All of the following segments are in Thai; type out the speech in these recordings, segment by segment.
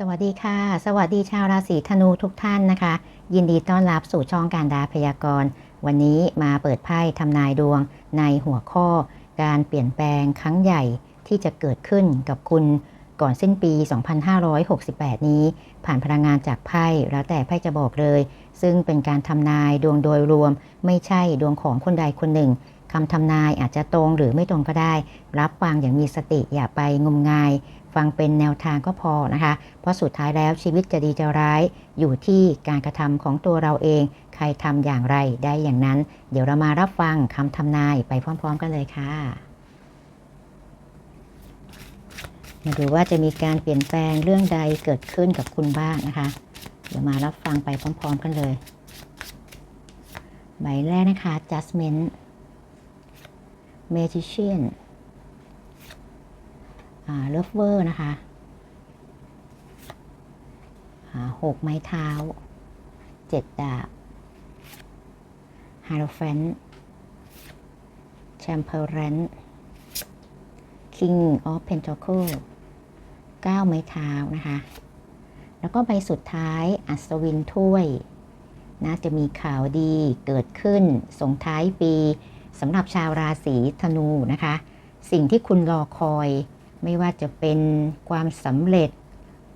สวัสดีค่ะ สวัสดีชาวราศีธนูทุกท่านนะคะ ยินดีต้อนรับสู่ช่องการดาพยากรณ์ วันนี้มาเปิดไพ่ทำนายดวงในหัวข้อ การเปลี่ยนแปลงครั้งใหญ่ที่จะเกิดขึ้นกับคุณก่อนสิ้นปี 2568 นี้ ผ่านพลังงานจากไพ่แล้วแต่ไพ่จะบอกเลย ซึ่งเป็นการทำนายดวงโดยรวม ไม่ใช่ดวงของคนใดคนหนึ่ง คำทำนายอาจจะตรงหรือไม่ตรงก็ได้ รับฟังอย่างมีสติอย่าไปงมงาย ฟังเป็นแนวทางก็พอนะคะ เพราะสุดท้ายแล้วชีวิตจะดีจะร้าย อยู่ที่การกระทำของตัวเราเอง ใครทำอย่างไรได้อย่างนั้น เดี๋ยวเรามารับฟังคำทำนายไปพร้อม ๆ กันเลยค่ะมาดูว่าจะมีการเปลี่ยนแปลงเรื่องใดเกิดขึ้นกับคุณบ้างนะคะ เดี๋ยวมารับฟังไปพร้อม ๆ กันเลย ใบแรกนะคะ judgment magician เลิฟเวอร์นะคะหกไม้เท้าเจ็ดดาบฮาร์แฟนแชมเปอร์เรนคิงออฟเพนท c เคิลเก้าไม้เท้านะคะ แล้วก็ใบสุดท้ายอัศวินถ้วยน่าจะมีข่าวดีเกิดขึ้นส่งท้ายปี สำหรับชาวราศีธนูนะคะ สิ่งที่คุณรอคอยไม่ว่าจะเป็นความสำเร็จ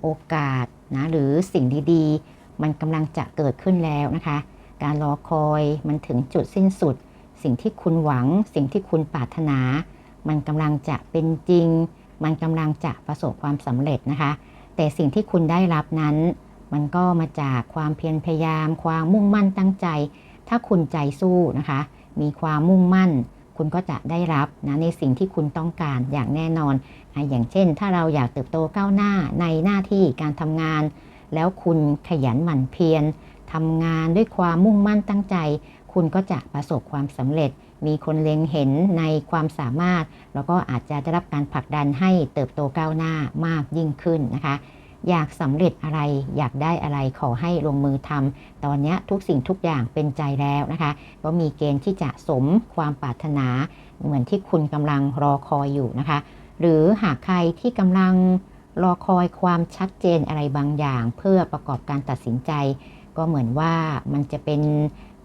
โอกาสนะหรือสิ่งดีๆ มันกำลังจะเกิดขึ้นแล้วนะคะ การรอคอยมันถึงจุดสิ้นสุด สิ่งที่คุณหวัง สิ่งที่คุณปรารถนา มันกำลังจะเป็นจริง มันกำลังจะประสบความสำเร็จนะคะ แต่สิ่งที่คุณได้รับนั้น มันก็มาจากความเพียรพยายาม ความมุ่งมั่นตั้งใจ ถ้าคุณใจสู้นะคะ มีความมุ่งมั่น คุณก็จะได้รับนะในสิ่งที่คุณต้องการอย่างแน่นอนอย่างเช่น ถ้าเราอยากเติบโตก้าวหน้าในหน้าที่การทำงาน แล้วคุณขยันหมั่นเพียรทำงานด้วยความมุ่งมั่นตั้งใจ คุณก็จะประสบความสำเร็จ มีคนเล็งเห็นในความสามารถ แล้วก็อาจจะได้รับการผลักดันให้เติบโตก้าวหน้ามากยิ่งขึ้นนะคะ อยากสำเร็จอะไร อยากได้อะไรขอให้ลงมือทำตอนนี้ทุกสิ่งทุกอย่างเป็นใจแล้วนะคะก็มีเกณฑ์ที่จะสมความปรารถนา เหมือนที่คุณกำลังรอคอยอยู่นะคะ หรือหากใครที่กำลังรอคอยความชัดเจนอะไรบางอย่าง เพื่อประกอบการตัดสินใจ ก็เหมือนว่ามันจะเป็น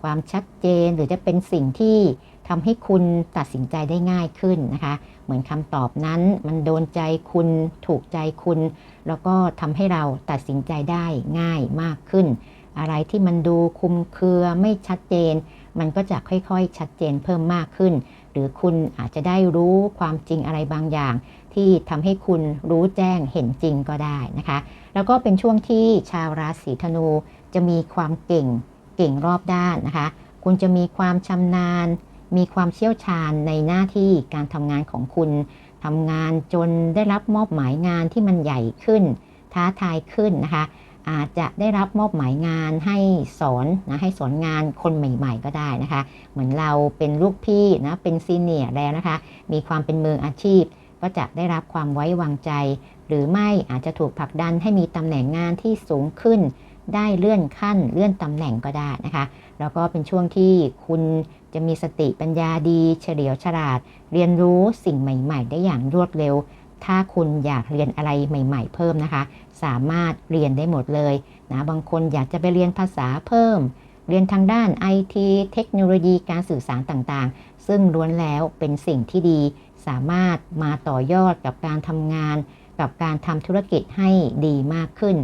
ความชัดเจนหรือจะเป็นสิ่งที่ ทำให้คุณตัดสินใจได้ง่ายขึ้นนะคะ เหมือนคำตอบนั้นมันโดนใจคุณถูกใจคุณ แล้วก็ทำให้เราตัดสินใจได้ง่ายมากขึ้น อะไรที่มันดูคุมเครือไม่ชัดเจน มันก็จะค่อยๆ ชัดเจนเพิ่มมากขึ้น หรือคุณอาจจะได้รู้ความจริงอะไรบางอย่าง ที่ทำให้คุณรู้แจ้งเห็นจริงก็ได้นะคะ แล้วก็เป็นช่วงที่ชาวราศีธนูจะมีความเก่งเก่งรอบด้านนะคะ คุณจะมีความชำนาญ มีความเชี่ยวชาญในหน้าที่การทำงานของคุณทำงานจนได้รับมอบหมายงานที่มันใหญ่ขึ้น ท้าทายขึ้นนะคะ อาจจะได้รับมอบหมายงานให้สอนนะให้สอนงานคนใหม่ ๆ ก็ได้นะคะ เหมือนเราเป็นลูกพี่นะเป็นซีเนียร์แล้วนะคะ มีความเป็นมืออาชีพ ก็จะได้รับความไว้วางใจ หรือไม่อาจจะถูกผลักดันให้มีตำแหน่งงานที่สูงขึ้น ได้เลื่อนขั้นเลื่อนตำแหน่งก็ได้นะคะ แล้วก็เป็นช่วงที่คุณ จะมีสติปัญญาดี เฉลียวฉลาด เรียนรู้สิ่งใหม่ ๆ ได้อย่างรวดเร็ว ถ้าคุณอยากเรียนอะไรใหม่ ๆ เพิ่มนะคะ สามารถเรียนได้หมดเลยนะบางคนอยากจะไปเรียนภาษาเพิ่ม เรียนทางด้านไอทีเทคโนโลยีการสื่อสารต่างๆ ซึ่งล้วนแล้วเป็นสิ่งที่ดี สามารถมาต่อยอดกับการทำงาน กับการทำธุรกิจให้ดีมากขึ้น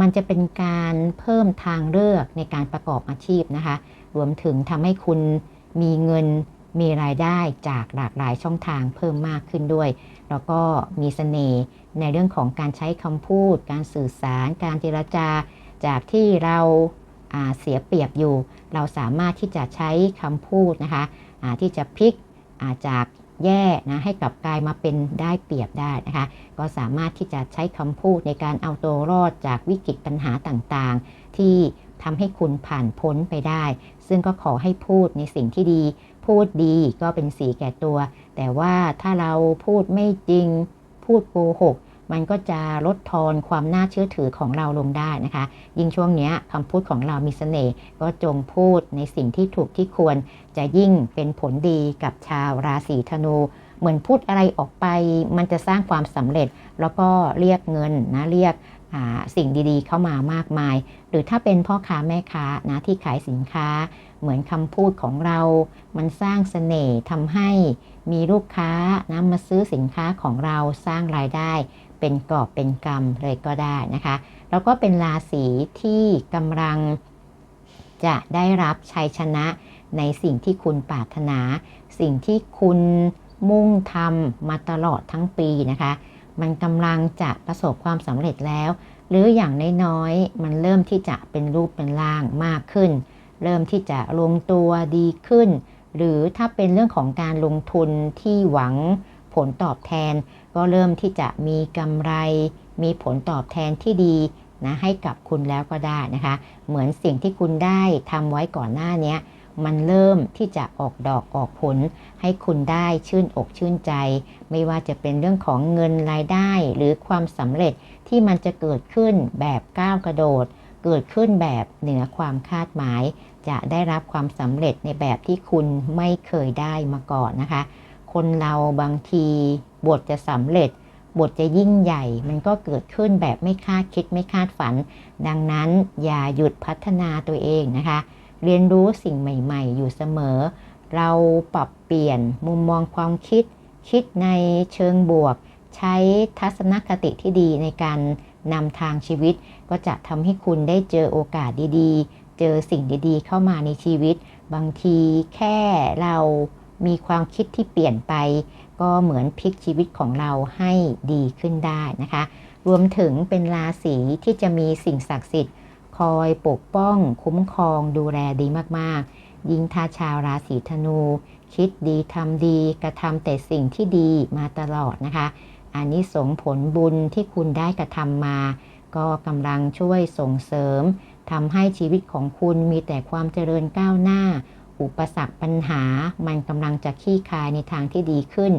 มันจะเป็นการเพิ่มทางเลือกในการประกอบอาชีพนะคะ รวมถึงทำให้คุณ มีเงินมีรายได้จากหลากหลายช่องทางเพิ่มมากขึ้นด้วย แล้วก็มีสเสน่ห์ในเรื่องของการใช้คำพูด การสื่อสาร การเจรจา จากที่เราเสียเปรียบอยู่ เราสามารถที่จะใช้คำพูดนะคะะที่จะพลิกจากแย่นะให้กลับกลายมาเป็นได้เปรียบได้นะคะ ก็สามารถที่จะใช้คำพูดในการเอาตัวรอดจากวิกฤตปัญหาต่างๆ ที่ทำให้คุณผ่านพ้นไปได้ ซึ่งก็ขอให้พูดในสิ่งที่ดี พูดดีก็เป็นสีแก่ตัว แต่ว่าถ้าเราพูดไม่จริง พูดโกหก มันก็จะลดทอนความน่าเชื่อถือของเราลงได้นะคะ ยิ่งช่วงนี้คำพูดของเรามีเสน่ห์ก็จงพูดในสิ่งที่ถูกที่ควร จะยิ่งเป็นผลดีกับชาวราศีธนูเหมือนพูดอะไรออกไป มันจะสร้างความสำเร็จ แล้วก็เรียกเงินนะเรียก สิ่งดีๆ เข้ามามากมาย หรือถ้าเป็นพ่อค้าแม่ค้านะที่ขายสินค้า เหมือนคำพูดของเรา มันสร้างเสน่ห์ทำให้มีลูกค้านะมาซื้อสินค้าของเราสร้างรายได้ เป็นกอบเป็นกำเลยก็ได้นะคะ แล้วก็เป็นราศีที่กำลังจะได้รับชัยชนะในสิ่งที่คุณปรารถนา สิ่งที่คุณมุ่งทำมาตลอดทั้งปีนะคะ มันกำลังจะประสบความสำเร็จแล้ว หรืออย่างน้อยๆมันเริ่มที่จะเป็นรูปเป็นร่างมากขึ้น เริ่มที่จะลงตัวดีขึ้น หรือถ้าเป็นเรื่องของการลงทุนที่หวังผลตอบแทน ก็เริ่มที่จะมีกำไร มีผลตอบแทนที่ดีนะให้กับคุณแล้วก็ได้นะคะ เหมือนสิ่งที่คุณได้ทำไว้ก่อนหน้านี้ มันเริ่มที่จะออกดอกออกผล ให้คุณได้ชื่นอกชื่นใจ ไม่ว่าจะเป็นเรื่องของเงินรายได้หรือความสำเร็จที่มันจะเกิดขึ้นแบบก้าวกระโดด เกิดขึ้นแบบเหนือความคาดหมาย จะได้รับความสำเร็จในแบบที่คุณไม่เคยได้มาก่อนนะคะ คนเราบางทีบทจะสำเร็จบทจะยิ่งใหญ่ มันก็เกิดขึ้นแบบไม่คาดคิดไม่คาดฝัน ดังนั้นอย่าหยุดพัฒนาตัวเองนะคะ เรียนรู้สิ่งใหม่ๆ อยู่เสมอ เราปรับเปลี่ยนมุมมองความคิด คิดในเชิงบวก ใช้ทัศนคติที่ดีในการนำทางชีวิต ก็จะทำให้คุณได้เจอโอกาสดีๆ เจอสิ่งดีๆ เข้ามาในชีวิต บางทีแค่เรามีความคิดที่เปลี่ยนไป ก็เหมือนพลิกชีวิตของเราให้ดีขึ้นได้นะคะ รวมถึงเป็นราศีที่จะมีสิ่งศักดิ์สิทธิ์ คอยปกป้อง คุ้มครองดูแลดีมากๆ ยิ่งถ้าชาวราศีธนู คิดดีทำดี กระทำแต่สิ่งที่ดีมาตลอดนะคะอันนี้สงผลบุญที่คุณได้กระทำมา ก็กำลังช่วยส่งเสริมทำให้ชีวิตของคุณมีแต่ความเจริญก้าวหน้า อุปสรรคปัญหา มันกำลังจะขี้คายในทางที่ดีขึ้น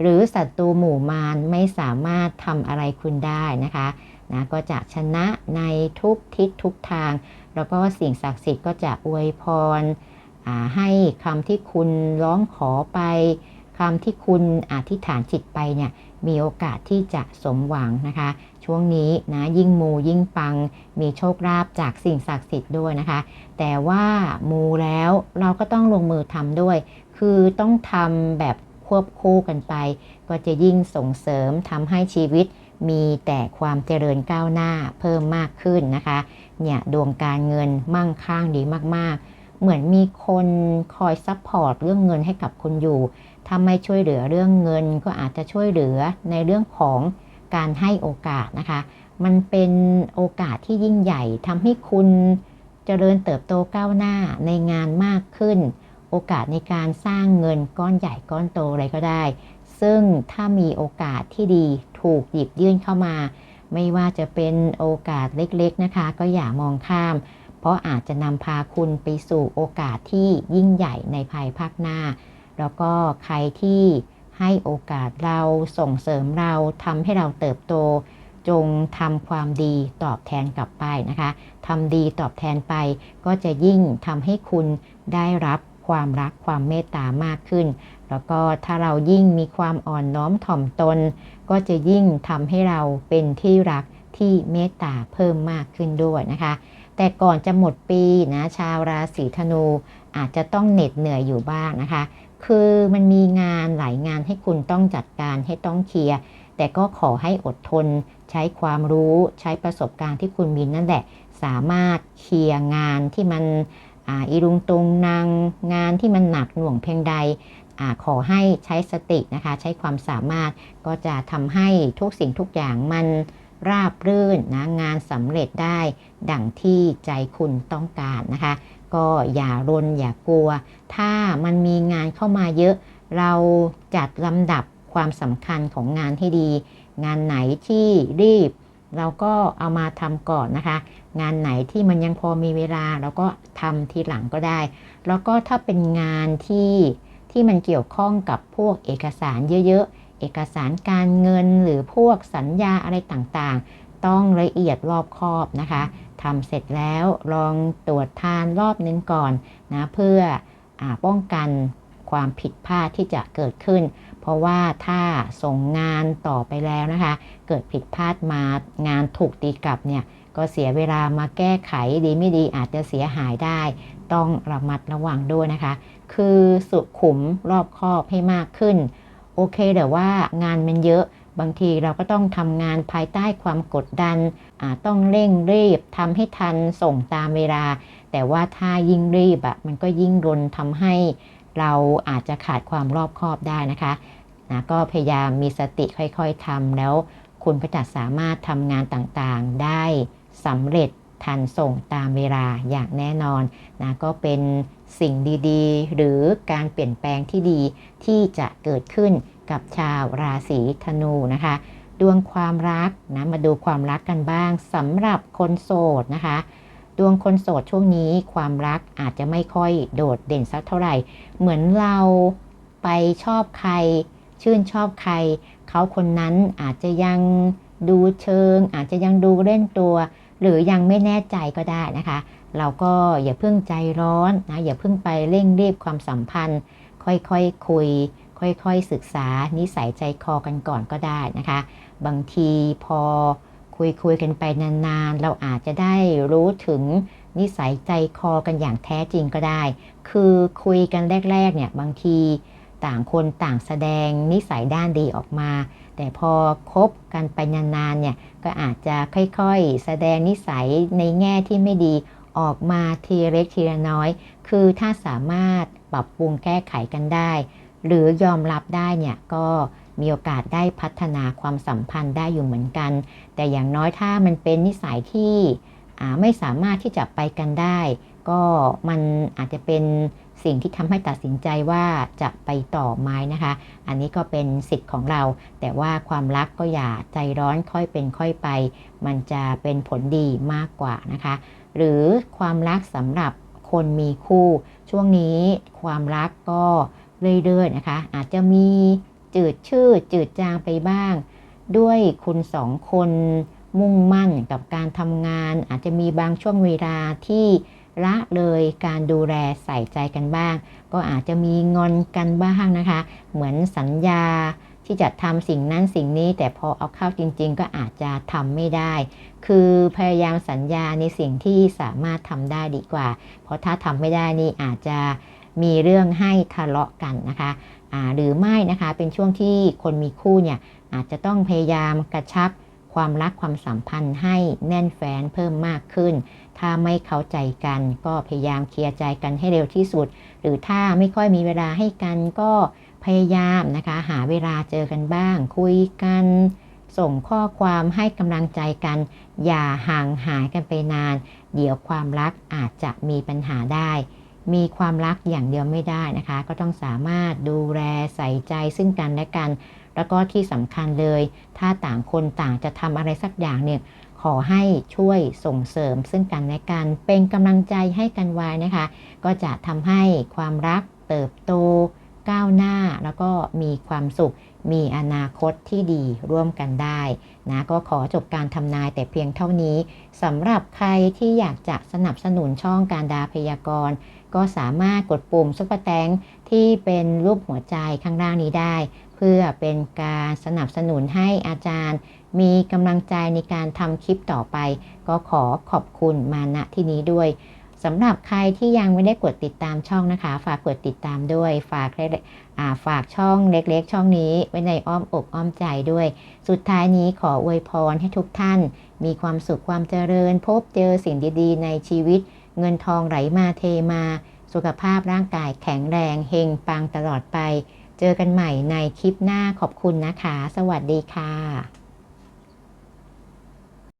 หรือศัตรูหมู่มารไม่สามารถทำอะไรคุณได้นะคะ นะก็จะชนะในทุกทิศทุกทาง แล้วก็สิ่งศักดิ์สิทธิ์ก็จะอวยพรให้คำที่คุณร้องขอไปคำที่คุณอธิษฐานจิตไปเนี่ยมีโอกาสที่จะสมหวังนะคะ ช่วงนี้นะยิ่งมูยิ่งปังมีโชคลาภจากสิ่งศักดิ์สิทธิ์ด้วยนะคะ แต่ว่ามูแล้วเราก็ต้องลงมือทำด้วย คือต้องทำแบบควบคู่กันไป ก็จะยิ่งส่งเสริมทำให้ชีวิต มีแต่ความเจริญก้าวหน้าเพิ่มมากขึ้นนะคะ เนี่ยดวงการเงินมั่งคั่งดีมากๆ เหมือนมีคนคอยซัพพอร์ตเรื่องเงินให้กับคุณอยู่ถ้าไม่ช่วยเหลือเรื่องเงินก็อาจจะช่วยเหลือในเรื่องของการให้โอกาสนะคะ มันเป็นโอกาสที่ยิ่งใหญ่ทำให้คุณเจริญเติบโตก้าวหน้าในงานมากขึ้น โอกาสในการสร้างเงินก้อนใหญ่ก้อนโตอะไรก็ได้ ซึ่งถ้ามีโอกาสที่ดีถูกหยิบยื่นเข้ามา ไม่ว่าจะเป็นโอกาสเล็กๆนะคะ ก็อย่ามองข้าม เพราะอาจจะนำพาคุณไปสู่โอกาสที่ยิ่งใหญ่ในภายภาคหน้า แล้วก็ใครที่ให้โอกาสเราส่งเสริมเราทำให้เราเติบโต จงทำความดีตอบแทนกลับไปนะคะทำดีตอบแทนไป ก็จะยิ่งทำให้คุณได้รับความรักความเมตตามากขึ้น แล้วก็ถ้าเรายิ่งมีความอ่อนน้อมถ่อมตน ก็จะยิ่งทำให้เราเป็นที่รักที่เมตตาเพิ่มมากขึ้นด้วยนะคะ แต่ก่อนจะหมดปีนะชาวราศีธนูอาจจะต้องเหน็ดเหนื่อยอยู่บ้างนะคะ คือมันมีงานหลายงานให้คุณต้องจัดการให้ต้องเคลียร์แต่ก็ขอให้อดทน ใช้ความรู้ใช้ประสบการณ์ที่คุณมีนั่นแหละ สามารถเคลียร์งานที่มันอีรุงตุงนางงานที่มันหนักหน่วงเพียงใด อขอให้ใช้สตินะคะ ใช้ความสามารถก็จะทำให้ทุกสิ่งทุกอย่างมันราบรื่นนะงานสำเร็จได้ดังที่ใจคุณต้องการนะคะ ก็อย่ารนอย่ากลัว ถ้ามันมีงานเข้ามาเยอะ เราจัดลำดับความสำคัญของงานให้ดี งานไหนที่รีบ เราก็เอามาทำก่อนนะคะ งานไหนที่มันยังพอมีเวลา เราก็ทำทีหลังก็ได้ แล้วก็ถ้าเป็นงานที่ ที่มันเกี่ยวข้องกับพวกเอกสารเยอะๆ เอกสารการเงินหรือพวกสัญญาอะไรต่างๆ ต้องละเอียดรอบคอบนะคะทำเสร็จแล้วลองตรวจทานรอบนึงก่อนนะเพื่ออป้องกันควความผิดพลาดที่จะเกิดขึ้น เพราะว่าถ้าส่งงานต่อไปแล้วนะคะ เกิดผิดพลาดมางานถูกตีกลับเนี่ยก็เสียเวลามาแก้ไขดีไม่ดีอาจจะเสียหายได้ ต้องระมัดระวังด้วยนะคะ คือสุขุมรอบคอบให้มากขึ้น โอเคแต่ว่างานมันเยอะ บางทีเราก็ต้องทำงานภายใต้ความกดดัน ต้องเร่งรีบทำให้ทันส่งตามเวลา แต่ว่าถ้ายิ่งรีบอะมันก็ยิ่งรนทำให้เราอาจจะขาดความรอบคอบได้นะคะนะก็พยายามมีสติค่อยๆทำแล้วคุณก็จะสามารถทำงานต่างๆได้สำเร็จทันส่งตามเวลาอย่างแน่นอนนะก็เป็น สิ่งดีๆ หรือการเปลี่ยนแปลงที่ดีที่จะเกิดขึ้นกับชาวราศีธนูนะคะ ดวงความรักนะมาดูความรักกันบ้างสำหรับคนโสดนะคะ ดวงคนโสดช่วงนี้ความรักอาจจะไม่ค่อยโดดเด่นสักเท่าไหร่ เหมือนเราไปชอบใคร ชื่นชอบใคร เขาคนนั้นอาจจะยังดูเชิง อาจจะยังดูเล่นตัว หรือยังไม่แน่ใจก็ได้นะคะ เราก็อย่าเพิ่งใจร้อนนะอย่าเพิ่งไปเร่งรีบความสัมพันธ์ ค่อยๆคคุย ค่อยๆศึกษา นิสัยใจคอกันก่อนก็ได้นะคะ บางทีพอคุยคุยกันไปนานๆ เราอาจจะได้รู้ถึงนิสัยใจคอกันอย่างแท้จริงก็ได้ คือคุยกันแรกๆเนี่ยบางทีต่างคนต่างแสดงนิสัยด้านดีออกมา แต่พอคบกันไปนานๆเนี่ยก็อาจจะค่อยๆ แสดงนิสัยในแง่ที่ไม่ดี ออกมาทีเล็กทีละน้อย คือถ้าสามารถปรับปรุงแก้ไขกันได้ หรือยอมรับได้เนี่ยก็มีโอกาสได้พัฒนาความสัมพันธ์ได้อยู่เหมือนกัน แต่อย่างน้อยถ้ามันเป็นนิสัยที่ไม่สามารถที่จะไปกันได้ ก็มันอาจจะเป็น สิ่งที่ทำให้ตัดสินใจว่าจะไปต่อไม้นะคะ อันนี้ก็เป็นสิทธิ์ของเรา แต่ว่าความรักก็อย่าใจร้อนค่อยเป็นค่อยไป มันจะเป็นผลดีมากกว่านะคะ หรือความรักสำหรับคนมีคู่ ช่วงนี้ความรักก็เรื่อยๆนะคะ อาจจะมีจืดชื่อจืดจางไปบ้าง ด้วยคุณสองคนมุ่งมั่นกับการทำงาน อาจจะมีบางช่วงเวลาที่ ละเลยการดูแลใส่ใจกันบ้าง ก็อาจจะมีงอนกันบ้างนะคะ เหมือนสัญญาที่จะทำสิ่งนั้นสิ่งนี้ แต่พอเอาเข้าจริง ๆ ก็อาจจะทำไม่ได้ คือพยายามสัญญาในสิ่งที่สามารถทำได้ดีกว่า เพราะถ้าทำไม่ได้นี่อาจจะมีเรื่องให้ทะเลาะกันนะคะหรือไม่นะคะเป็นช่วงที่คนมีคู่เนี่ยอาจจะต้องพยายามกระชับความรักความสัมพันธ์ให้แน่นแฟ้นเพิ่มมากขึ้น ถ้าไม่เข้าใจกัน ก็พยายามเคลียร์ใจกันให้เร็วที่สุด หรือถ้าไม่ค่อยมีเวลาให้กันก็พยายามนะคะ หาเวลาเจอกันบ้าง คุยกัน ส่งข้อความให้กำลังใจกัน อย่าห่างหายกันไปนาน เดี๋ยวความรักอาจจะมีปัญหาได้ มีความรักอย่างเดียวไม่ได้นะคะ ก็ต้องสามารถดูแลใส่ใจซึ่งกันและกัน แล้วก็ที่สำคัญเลย ถ้าต่างคนต่างจะทำอะไรสักอย่างเนี่ย ขอให้ช่วยส่งเสริมซึ่งกันและกันเป็นกำลังใจให้กันไว้นะคะ ก็จะทำให้ความรักเติบโต ก้าวหน้าแล้วก็มีความสุข มีอนาคตที่ดีร่วมกันได้นะก็ขอจบการทำนายแต่เพียงเท่านี้สำหรับใครที่อยากจะสนับสนุนช่องการดาพยากรณ์ก็สามารถกดปุ่มซุปเปอร์แตงที่เป็นรูปหัวใจข้างล่างนี้ได้ เพื่อเป็นการสนับสนุนให้อาจารย์ มีกำลังใจในการทำคลิปต่อไป ก็ขอขอบคุณมาณที่นี้ด้วยสำหรับใครที่ยังไม่ได้กดติดตามช่องนะคะ ฝากกดติดตามด้วย ฝากฝากช่องเล็กๆ ช่องนี้ไว้ในอ้อมอกอ้อมใจด้วย สุดท้ายนี้ขออวยพรให้ทุกท่าน มีความสุขความเจริญ พบเจอสิ่งดีๆ ในชีวิต เงินทองไหลมาเทมา สุขภาพร่างกายแข็งแรงเฮงปังตลอดไป เจอกันใหม่ในคลิปหน้าขอบคุณนะคะ สวัสดีค่ะ